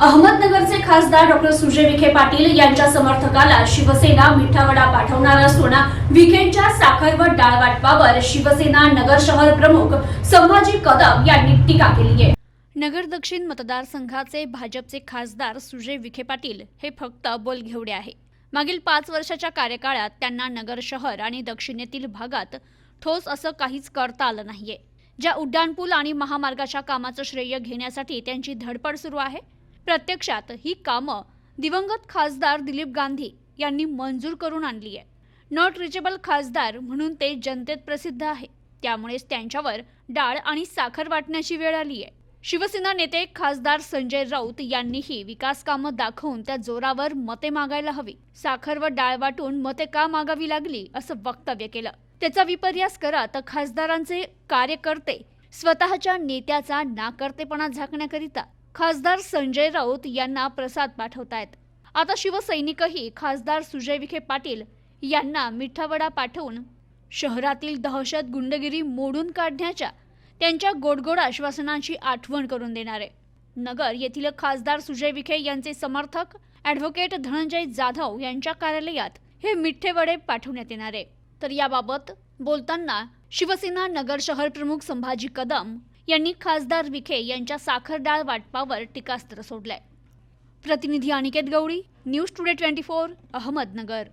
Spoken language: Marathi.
अहमदनगरचे खासदार डॉक्टर सुजय विखे पाटील यांच्या समर्थकाला शिवसेना मिठावडा पाठवणार असून विखेंच्या साखर व डाळ वाटपावर शिवसेना नगर शहर प्रमुख संभाजी कदम यांनी टीका केली आहे नगर दक्षिण मतदारसंघाचे भाजपचे खासदार सुजय विखे पाटील हे फक्त बोलघेवडे आहे. मागील पाच वर्षाच्या कार्यकाळात त्यांना नगर शहर आणि दक्षिणेतील भागात ठोस असं काहीच करता आलं नाहीये. ज्या उड्डाणपूल आणि महामार्गाच्या कामाचं श्रेय घेण्यासाठी त्यांची धडपड सुरू आहे प्रत्यक्षात ही कामं दिवंगत खासदार दिलीप गांधी यांनी मंजूर करून आणली आहे. नॉट रिचेबल खासदार म्हणून ते जनतेत प्रसिद्ध आहे. त्यामुळेच त्यांच्यावर डाळ आणि साखर वाटण्याची वेळ आली आहे. शिवसेना नेते खासदार संजय राऊत यांनीही विकास कामं दाखवून त्या जोरावर मते मागायला हवी. साखर व डाळ वाटून मते का मागावी लागली असं वक्तव्य केलं. त्याचा विपर्यास करत खासदारांचे कार्यकर्ते स्वतःच्या नेत्याचा नाकर्तेपणा झाकण्याकरिता खासदार संजय राऊत यांना प्रसाद पाठवतायत. आता शिवसैनिकही खासदार सुजय विखे पाटील यांना मिठावडा पाठवून शहरातील दहशत गुंडगिरी मोडून काढण्याच्या त्यांच्या गोडगोड आश्वासनांची आठवण करून देणार आहे. नगर येथील खासदार सुजय विखे यांचे समर्थक ॲडव्होकेट धनंजय जाधव यांच्या कार्यालयात हे मिठ्ठे वडे पाठवण्यात येणार आहे. तर याबाबत बोलताना शिवसेना नगर शहर प्रमुख संभाजी कदम यांनी खासदार विखे यांच्या साखरडाळ वाटपावर टीकास्त्र सोडलंय. प्रतिनिधी Aniket Gawali news today twenty four Ahmednagar.